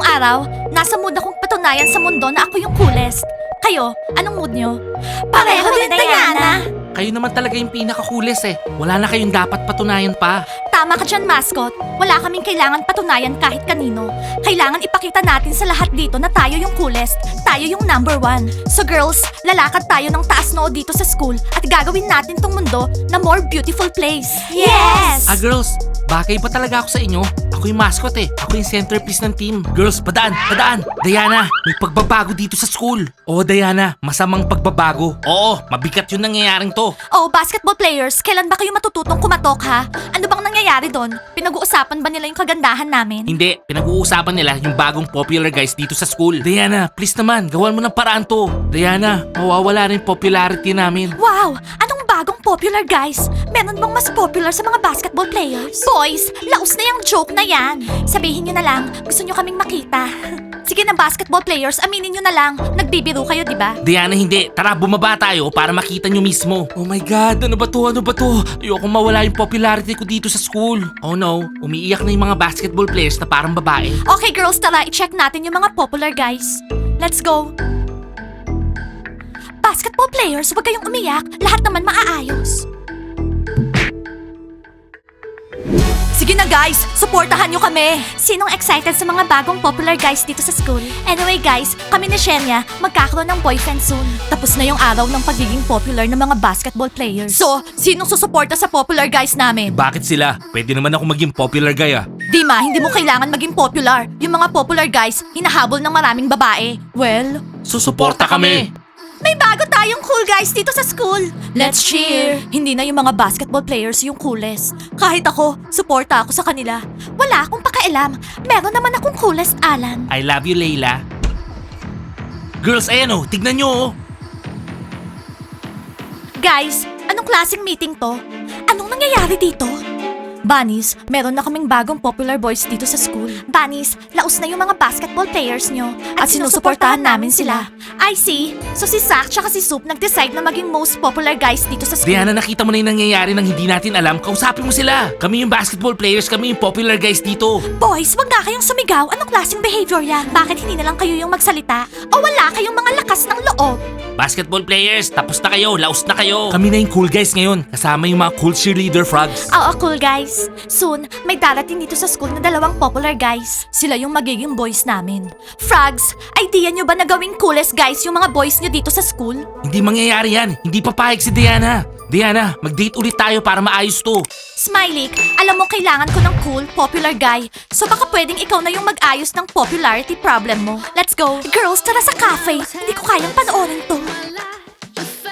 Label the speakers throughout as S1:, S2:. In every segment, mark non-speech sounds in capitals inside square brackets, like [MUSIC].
S1: Ngayong araw, nasa mood akong patunayan sa mundo na ako yung coolest. Kayo, anong mood nyo? Pareho din, Diana!
S2: Kayo naman talaga yung pinaka-coolest eh. Wala na kayong dapat patunayan pa.
S1: Tama ka dyan, mascot. Wala kaming kailangan patunayan kahit kanino. Kailangan ipakita natin sa lahat dito na tayo yung coolest. Tayo yung number one. So girls, lalakad tayo ng taas noo dito sa school at gagawin natin tong mundo na more beautiful place. Yes!
S2: Ah girls, bagay ba talaga ako sa inyo? Ako yung mascot eh. Ako yung centerpiece ng team. Girls, padaan, padaan. Diana, may pagbabago dito sa school. Oo, Diana, masamang pagbabago. Oo, mabigat yung nangyayaring to.
S1: Oh, basketball players, kailan ba kayo matututong kumatok ha? Ano bang nangyayari doon? Pinag-uusapan ba nila yung kagandahan namin?
S2: Hindi, pinag-uusapan nila yung bagong popular guys dito sa school. Diana, please naman, gawan mo ng paraan to. Diana, mawawala rin popularity namin.
S1: Wow! Anong bagong popular guys? Meron bang mas popular sa mga basketball players? Boys, laos na yung joke na yan. Sabihin nyo na lang, gusto nyo kaming makita. [LAUGHS] Sige na basketball players, aminin nyo na lang. Nagbibiro kayo, di ba?
S2: Diana, hindi. Tara, bumaba tayo para makita nyo mismo. Oh my God, ano ba to? Ano ba to? Ayoko mawala yung popularity ko dito sa school. Oh no, umiiyak na yung mga basketball players na parang babae.
S1: Okay girls, tara, i-check natin yung mga popular guys. Let's go. Basketball players, huwag kayong umiyak. Lahat naman maaayos. Guys, supportahan nyo kami. Sinong excited sa mga bagong popular guys dito sa school? Anyway guys, kami ni Shenya magkakaroon ng boyfriend soon. Tapos na yung araw ng pagiging popular ng mga basketball players. So, sinong susuporta sa popular guys namin?
S2: Bakit sila? Pwede naman ako maging popular guy ah.
S1: Dima, hindi mo kailangan maging popular. Yung mga popular guys, hinahabol ng maraming babae. Well,
S2: Susuporta kami.
S1: May bago tayong cool guys dito sa school. Let's cheer! Hindi na yung mga basketball players yung coolest. Kahit ako, suporta ako sa kanila. Wala akong pakialam. Meron naman akong coolest, Alan.
S2: I love you, Layla. Girls, ayan oh, tignan nyo oh.
S1: Guys, anong klaseng meeting to? Anong nangyayari dito? Bunnies, meron na kaming bagong popular boys dito sa school. Bunnies, laos na yung mga basketball players nyo. At, sinusuportahan namin sila. I see. So si Zach tsaka si Soup nag-decide na maging most popular guys dito sa school.
S2: Diana, nakita mo na yung nangyayari nang hindi natin alam. Kausapin mo sila. Kami yung basketball players, kami yung popular guys dito.
S1: Boys, wag na kayong sumigaw. Anong klaseng behavior yan? Bakit hindi na lang kayo yung magsalita? O wala kayong mga lakas ng loob?
S2: Basketball players, tapos na kayo, laos na kayo. Kami na yung cool guys ngayon, kasama yung mga cool cheerleader frogs.
S1: Oo, cool guys. Soon, may darating dito sa school na dalawang popular guys. Sila yung magiging boys namin. Frogs, idea nyo ba na gawing coolest guys yung mga boys nyo dito sa school?
S2: Hindi mangyayari yan, hindi papayag si Diana. Diana, mag-date ulit tayo para maayos to.
S1: Smiley, alam mo kailangan ko ng cool, popular guy. So baka pwedeng ikaw na yung mag-ayos ng popularity problem mo. Let's go. Girls, tara sa cafe. Hindi ko kayang panoorin to.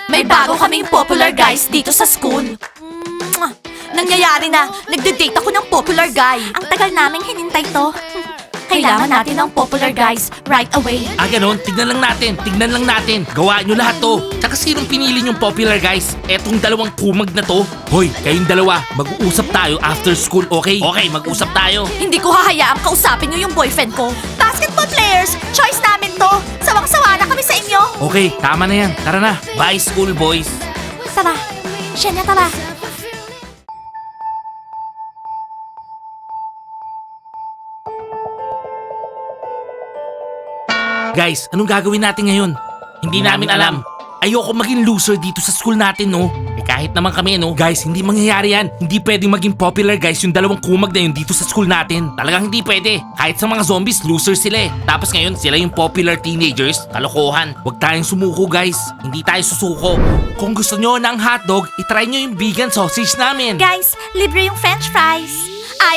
S1: May bago kaming popular guys dito sa school. Nangyayari na, nagde-date ako ng popular guy. Ang tagal naming hinintay to. Kailangan natin ng popular guys right away.
S2: Ah, ganon, tignan lang natin, tignan lang natin. Gawa nyo lahat to. Tsaka sinong pinili yung popular guys? Etong dalawang kumag na to. Hoy, kayong dalawa, mag-uusap tayo after school, okay? Okay, mag-usap tayo.
S1: Hindi ko hahayaang kausapin niyo yung boyfriend ko. Basketball players, choice namin to. Sawang-sawa na kami sa inyo.
S2: Okay, tama na yan. Tara na. Bye, school boys.
S1: Tara, Shenya, tara.
S2: Guys, anong gagawin natin ngayon? Hindi namin alam. Ayoko maging loser dito sa school natin, no? Eh kahit naman kami, no? Guys, hindi mangyayari yan. Hindi pwedeng maging popular, guys, yung dalawang kumag na yun dito sa school natin. Talagang hindi pwede. Kahit sa mga zombies, loser sila eh. Tapos ngayon, sila yung popular teenagers. Kalokohan. Huwag tayong sumuko, guys. Hindi tayo susuko. Kung gusto nyo ng hotdog, itry nyo yung vegan sausage namin.
S1: Guys, libre yung french fries.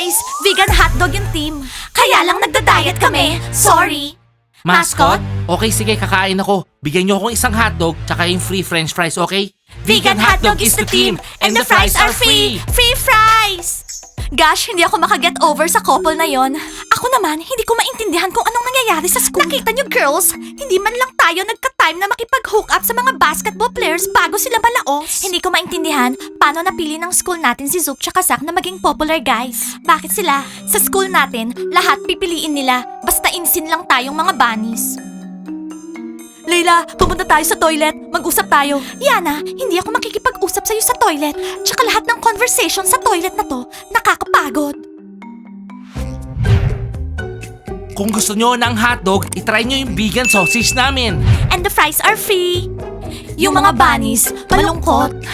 S1: Ice, vegan hotdog yung team. Kaya lang nagda-diet kami. Sorry.
S2: Mascot? Okay, sige, kakain ako. Bigyan nyo akong isang hotdog, tsaka yung free french fries, okay?
S1: Vegan hotdog is the team and the fries are free. Free fries! Gosh, hindi ako makaget over sa couple na yon. Ako naman, hindi ko maintindihan kung anong nangyayari sa school. Nakita niyo girls, hindi man lang tayo nagka-time na makipag-hook up sa mga basketball players bago sila malaos. Hindi ko maintindihan paano napili ng school natin si Zook tsaka Zach na maging popular guys. Bakit sila? Sa school natin, lahat pipiliin nila basta insin lang tayong mga bunnies. Leila, pumunta tayo sa toilet. Mag-usap tayo. Yana, hindi ako makikipag-usap sa'yo sa toilet. Tsaka lahat ng conversation sa toilet na to, nakakapagod.
S2: Kung gusto nyo ng hotdog, itry nyo yung vegan sausage namin.
S1: And the fries are free. Yung mga bunnies, malungkot.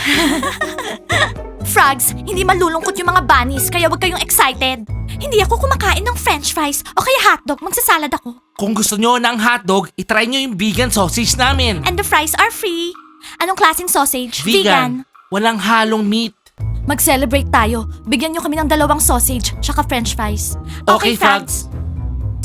S1: [LAUGHS] Frogs, hindi malulungkot yung mga bunnies, kaya wag kayong excited. Hindi ako kumakain ng french fries o kaya hotdog, magsasalad ako.
S2: Kung gusto nyo ng hotdog, itry nyo yung vegan sausage namin.
S1: And the fries are free. Anong klaseng sausage?
S2: Walang halong meat.
S1: Mag-celebrate tayo. Bigyan nyo kami ng dalawang sausage, tsaka french fries.
S2: Okay, frogs.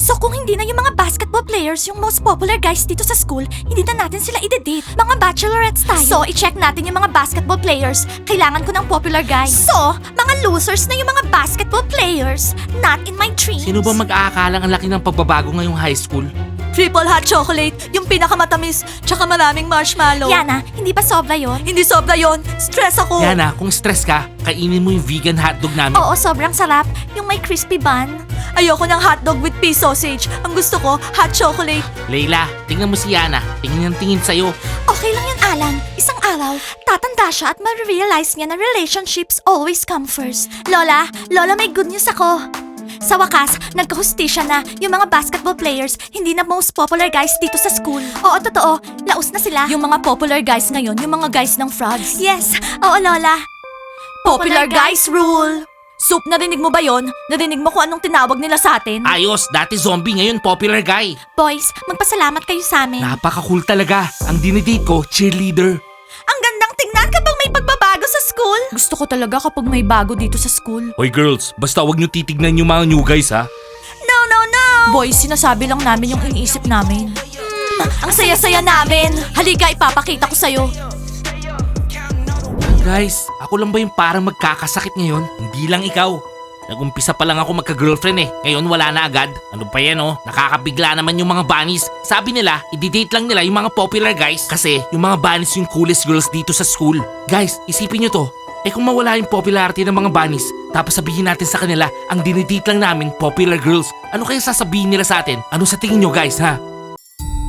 S1: So kung hindi na yung mga basketball players yung most popular guys dito sa school, hindi na natin sila i-date. Mga bachelorettes tayo. So, i-check natin yung mga basketball players. Kailangan ko ng popular guys. So, mga losers na yung mga basketball players. Not in my dreams.
S2: Sino ba mag-aakalang ang laki ng pagbabago ngayong high school?
S1: Triple hot chocolate, yung pinakamatamis, tsaka maraming marshmallow. Yana, hindi ba sobra yon? Hindi sobra yon. Stress ako.
S2: Yana, kung stress ka, kainin mo yung vegan hotdog namin.
S1: Oo, sobrang sarap. Yung may crispy bun. Ayoko ng hotdog with pea sausage. Ang gusto ko, hot chocolate.
S2: Layla, tingnan mo si Yana. Tingin ng tingin sa'yo.
S1: Okay lang yan, Alan. Isang araw, tatanda siya at ma-realize niya na relationships always come first. Lola, Lola, may good news ako. Sa wakas, nagkahustisya na yung mga basketball players, hindi na most popular guys dito sa school. Oo, totoo. Laos na sila. Yung mga popular guys ngayon, yung mga guys ng frogs. Yes, oo, Lola. Popular guys rule. Soup, narinig mo ba yon? Narinig mo kung anong tinawag nila sa atin?
S2: Ayos, dati zombie, ngayon popular guy.
S1: Boys, magpasalamat kayo sa amin.
S2: Napaka-cool talaga. Ang dinidate ko, cheerleader.
S1: Ang gandang tingnan kapag may pagbabago sa school. Gusto ko talaga kapag may bago dito sa school.
S2: Hoy girls, basta wag nyo titignan yung mga new guys ha.
S1: No, no, no! Boys, sinasabi lang namin yung iniisip namin. Hmm, ang saya-saya namin. Halika, ipapakita ko sa'yo.
S2: Guys, ako lang ba yung parang magkakasakit ngayon? Hindi lang ikaw. Nagumpisa pa lang ako magka-girlfriend eh. Ngayon wala na agad. Ano pa yan oh? Nakakabigla naman yung mga bunnies. Sabi nila, i-date lang nila yung mga popular guys. Kasi yung mga bunnies yung coolest girls dito sa school. Guys, isipin nyo to. Eh kung mawala yung popularity ng mga bunnies, tapos sabihin natin sa kanila, ang dinidate lang namin popular girls. Ano kaya sasabihin nila sa atin? Ano sa tingin nyo guys ha?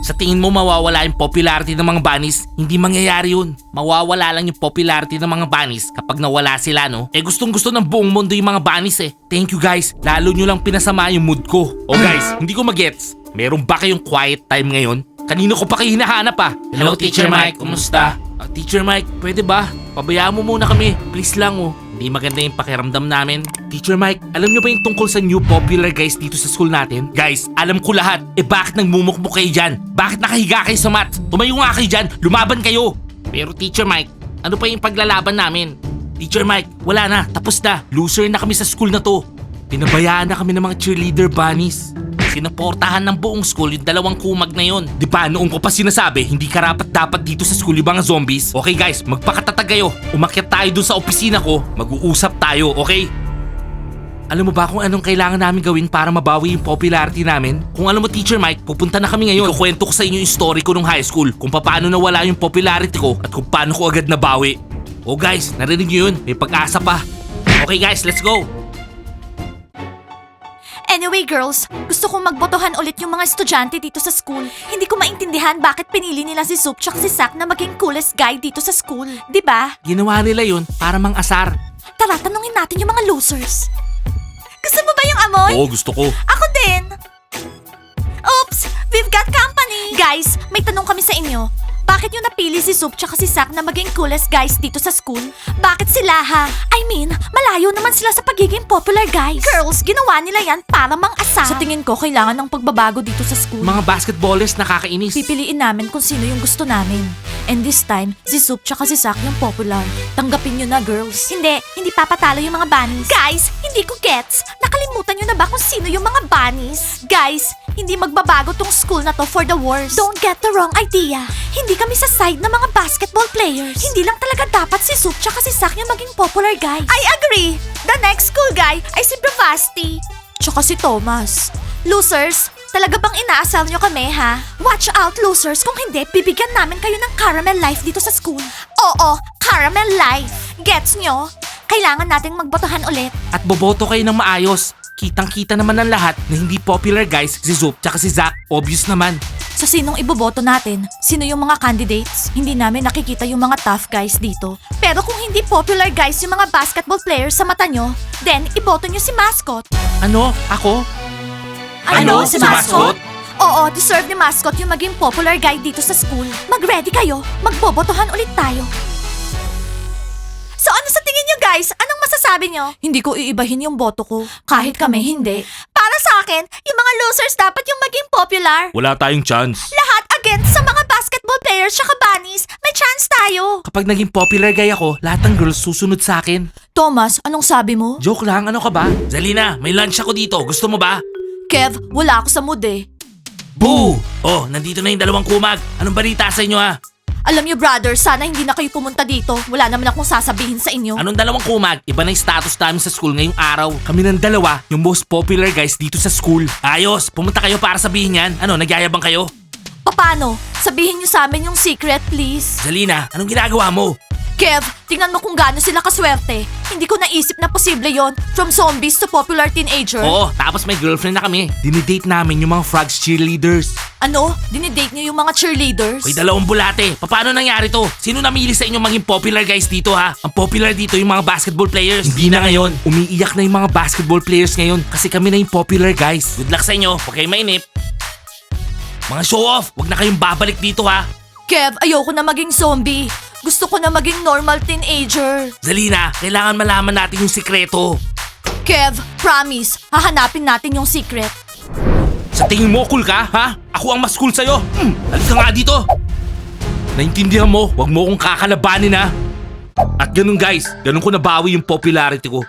S2: Sa tingin mo mawawala yung popularity ng mga bunnies? Hindi mangyayari yun. Mawawala lang yung popularity ng mga bunnies kapag nawala sila, no? Eh gustong gusto ng buong mundo yung mga bunnies eh. Thank you guys. Lalo nyo lang pinasama yung mood ko. Oh guys, hindi ko magets. Meron ba kayong quiet time ngayon? Kanino ko pa kayo hinahanap ah? Hello, Teacher Mike. Kumusta? Ah, Teacher Mike, pwede ba? Pabayaan mo muna kami. Please lang oh. Hindi maganda yung pakiramdam namin. Teacher Mike, alam niyo ba yung tungkol sa new popular guys dito sa school natin? Guys, alam ko lahat. Eh bakit nagmumukmuk kayo dyan? Bakit nakahiga kayo sa mat? Tumayo nga kayo dyan. Lumaban kayo. Pero Teacher Mike, ano pa yung paglalaban namin? Teacher Mike, wala na. Tapos na. Loser na kami sa school na to. Pinabayaan na kami ng mga cheerleader bunnies. Sinuportahan ng buong school yung dalawang kumag na yon. Di ba noong ko pa sinasabi, hindi karapat dapat dito sa school yung mga zombies? Okay guys, magpakatatag kayo. Umakyat tayo dun sa opisina ko, mag-uusap tayo, okay? Alam mo ba kung anong kailangan namin gawin para mabawi yung popularity namin? Kung alam mo, Teacher Mike, pupunta na kami ngayon. Ikukwento ko sa inyo yung story ko nung high school, kung paano nawala yung popularity ko at kung paano ko agad nabawi. Oh guys, narinig niyo yun? May pag-asa pa. Okay guys, let's go!
S1: Anyway, girls, gusto kong magbotohan ulit yung mga estudyante dito sa school. Hindi ko maintindihan bakit pinili nila si Soup tsaka si Zack na maging coolest guy dito sa school. 'Di ba?
S2: Ginawa nila yun para mang asar.
S1: Tara, tanungin natin yung mga losers. Gusto mo ba yung amoy?
S2: Oo, gusto ko.
S1: Ako din. Oops, we've got company. Guys, may tanong kami sa inyo. Bakit nyo napili si Soup tsaka si Zack na maging coolest guys dito sa school? Bakit sila ha? I mean, malayo naman sila sa pagiging popular guys. Girls, ginawa nila yan para mang asa. Sa tingin ko, kailangan ng pagbabago dito sa school.
S2: Mga basketballers nakakainis.
S1: Pipiliin namin kung sino yung gusto namin. And this time, si Soup tsaka si Zack yung popular. Tanggapin nyo na, girls. Hindi, hindi papatalo yung mga bunnies. Guys, hindi ko gets. Nakalimutan nyo na ba kung sino yung mga bunnies? Guys, hindi magbabago tong school na to for the worse. Don't get the wrong idea. Hindi kami sa side ng mga basketball players. Hindi lang talaga dapat si Soup tsaka si Zack yung maging popular guys. I agree. The next cool guy ay si Bravasti. Tsaka si Thomas. Losers, talaga bang inaasal nyo kami ha? Watch out losers kung hindi, bibigyan namin kayo ng caramel life dito sa school. Oo, caramel life. Gets nyo? Kailangan nating magbotohan ulit.
S2: At boboto kayo ng maayos. Kitang-kita naman ng lahat na hindi popular guys si Zoop tsaka si Zack. Obvious naman.
S1: Sa sinong iboboto natin? Sino yung mga candidates? Hindi namin nakikita yung mga tough guys dito. Pero kung hindi popular guys yung mga basketball players sa mata nyo, then iboto nyo si Mascot.
S2: Ano? Ako?
S1: Ano? Si Mascot? Oo, deserve ni Mascot yung maging popular guy dito sa school. Mag-ready kayo. Magbobotohan ulit tayo. So ano sa tingin nyo guys? Anong masasabi nyo? Hindi ko iibahin yung boto ko. Kahit kami hindi. Para sa akin, yung mga losers dapat yung maging popular.
S2: Wala tayong chance.
S1: Lahat against sa mga basketball players tsaka chance tayo.
S2: Kapag naging popular guy ako, lahat ng girls susunod sa akin.
S1: Thomas, anong sabi mo?
S2: Joke lang, ano ka ba? Zalina, may lunch ako dito. Gusto mo ba?
S1: Kev, wala ako sa mood eh.
S2: Boo! Oh, nandito na yung dalawang kumag. Anong balita sa inyo ha?
S1: Alam niyo brother, sana hindi na kayo pumunta dito. Wala naman akong sasabihin sa inyo.
S2: Anong dalawang kumag? Iba na yung status namin sa school ngayong araw. Kami ng dalawa, yung most popular guys dito sa school. Ayos, pumunta kayo para sabihin yan. Ano, nagyayabang kayo?
S1: Paano? Sabihin niyo sa amin yung secret, please.
S2: Zalina, anong ginagawa mo?
S1: Kev, tingnan mo kung gaano sila kaswerte. Hindi ko naisip na posible yon From zombies to popular teenager.
S2: Oo, tapos may girlfriend na kami. Dinidate namin yung mga frogs cheerleaders.
S1: Ano? Dinidate niyo yung mga cheerleaders?
S2: Hoy, dalawang bulate. Paano nangyari to? Sino namili sa inyo maging popular guys dito ha? Ang popular dito yung mga basketball players. Hindi na ngayon. Umiiyak na yung mga basketball players ngayon kasi kami na yung popular guys. Good luck sa inyo. Kayong mainip. Mga show off, wag na kayong babalik dito ha.
S1: Kev, ayoko na maging zombie. Gusto ko na maging normal teenager.
S2: Zalina, kailangan malaman natin yung sikreto.
S1: Kev, promise, hahanapin natin yung secret.
S2: Sa tingin mo, cool ka, ha? Ako ang mas cool sa'yo. Hmm, halika nga dito. Naintindihan mo, wag mo akong kakalabanin, ha? At ganun guys, ganun ko nabawi yung popularity ko.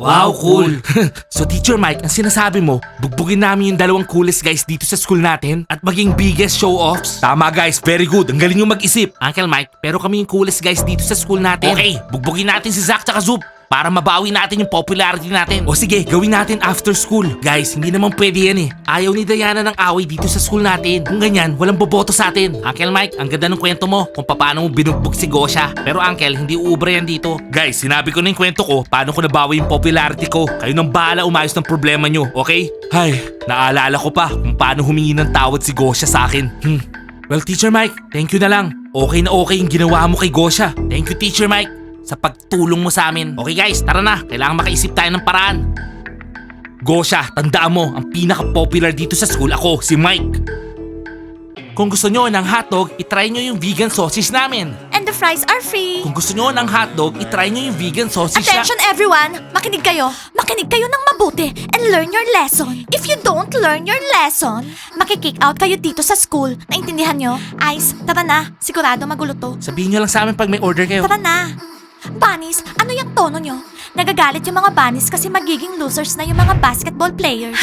S2: Wow, cool. [LAUGHS] so Teacher Mike, ang sinasabi mo, bugbugin namin yung dalawang coolest guys dito sa school natin at maging biggest show-offs? Tama guys, very good. Ang galing yung mag-isip. Uncle Mike, pero kami yung coolest guys dito sa school natin. Okay, bugbugin natin si Zach tsaka Zoop para mabawi natin yung popularity natin. O sige, gawin natin after school. Guys, hindi naman pwede yan eh. Ayaw ni Diana ng away dito sa school natin. Kung ganyan, walang boboto sa atin. Uncle Mike, ang ganda ng kwento mo kung paano mo binugbog si Gosha. Pero Uncle, hindi uubra yan dito. Guys, sinabi ko na yung kwento ko, paano ko nabawi yung popularity ko. Kayo nang bahala umayos ng problema nyo, okay? Hay, naalala ko pa kung paano humingi ng tawad si Gosha sa akin. Hmm. Well, Teacher Mike, thank you na lang. Okay na okay yung ginawa mo kay Gosha. Thank you, Teacher Mike, sa pagtulong mo sa amin. Okay guys, tara na. Kailangan makaisip tayo ng paraan. Gosha, tandaan mo, ang pinaka-popular dito sa school ako, si Mike. Kung gusto nyo ng hotdog, itry nyo yung vegan sausage namin.
S1: And the fries are free.
S2: Kung gusto nyo ng hotdog, itry nyo yung vegan sausage
S1: Attention everyone! Makinig kayo! Makinig kayo ng mabuti and learn your lesson. If you don't learn your lesson, makikick out kayo dito sa school. Naintindihan nyo? Ice, tara na. Sigurado magulo to.
S2: Sabihin nyo lang sa amin pag may order kayo.
S1: Tara na. Bunnies, ano yung tono nyo? Nagagalit yung mga bunnies kasi magiging losers na yung mga basketball players. [LAUGHS]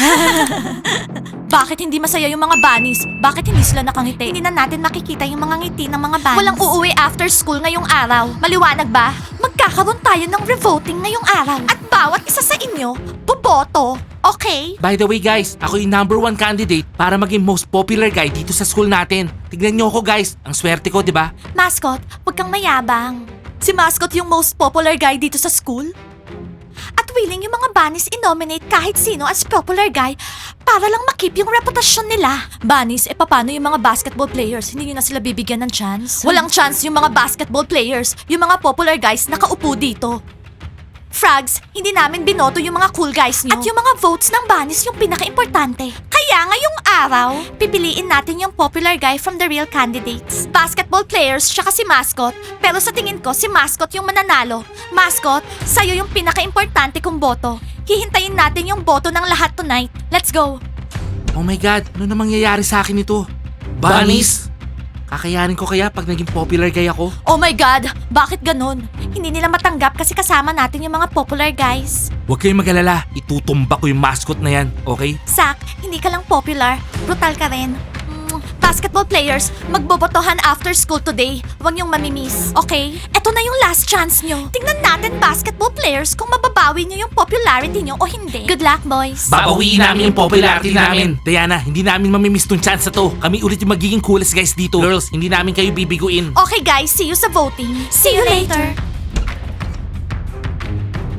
S1: Bakit hindi masaya yung mga bunnies? Bakit hindi sila nakangiti? Hindi na natin makikita yung mga ngiti ng mga bunnies. Walang uuwi after school ngayong araw. Maliwanag ba? Magkakaroon tayo ng revoting ngayong araw. At bawat isa sa inyo, boboto. Okay?
S2: By the way guys, ako yung number one candidate para maging most popular guy dito sa school natin. Tignan nyo ako guys, ang swerte ko, di ba?
S1: Mascot, huwag kang mayabang. Si Mascot yung most popular guy dito sa school? At willing yung mga bunnies i-nominate kahit sino as popular guy para lang makip yung reputasyon nila. Bunnies, e paano yung mga basketball players? Hindi nyo na sila bibigyan ng chance? Walang chance yung mga basketball players, yung mga popular guys nakaupo dito. Frogs, hindi namin binoto yung mga cool guys nyo. At yung mga votes ng bunnies yung pinaka-importante. Kaya ngayong araw, pipiliin natin yung popular guy from the real candidates. Basketball players, tsaka si Mascot. Pero sa tingin ko, si Mascot yung mananalo. Mascot, sa'yo yung pinaka-importante kong boto. Hihintayin natin yung boto ng lahat tonight. Let's go!
S2: Oh my God, ano na mangyayari sa akin ito? Bunnies? Kakayanin ko kaya pag naging popular guy ako?
S1: Oh my God! Bakit ganun? Hindi nila matanggap kasi kasama natin yung mga popular guys.
S2: Huwag kayong mag-alala, itutumba ko yung mascot na yan, okay?
S1: Zach, hindi ka lang popular, brutal ka rin. Basketball players, magbobotohan after school today. Huwag niyong mamimiss, okay? Ito na yung last chance niyo. Tingnan natin basketball players kung mababawi niyo yung popularity niyo o hindi. Good luck, boys.
S2: Babawiin namin yung popularity namin. Diana, hindi namin mamimiss tong chance na to. Kami ulit yung magiging coolest guys dito. Girls, hindi namin kayo bibiguin.
S1: okay guys, see you sa voting. See you later.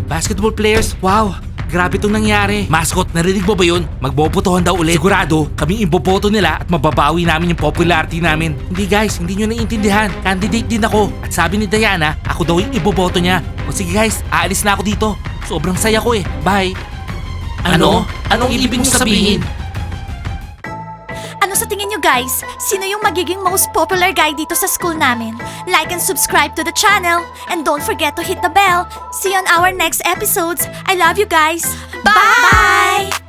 S2: Basketball players, wow! Grabe itong nangyari. Mascot, narinig mo ba yun? Magbobotohan daw ulit. Sigurado, kami iboboto nila at mababawi namin yung popularity namin. Hindi guys, hindi nyo naiintindihan. Candidate din ako. At sabi ni Diana, ako daw yung iboboto niya. O sige guys, aalis na ako dito. Sobrang saya ko eh. Bye. Ano? Anong ibig mong sabihin?
S1: Ano sa tingin nyo guys? Sino yung magiging most popular guy dito sa school namin? Like and subscribe to the channel. And don't forget to hit the bell. See you on our next episodes. I love you guys. Bye!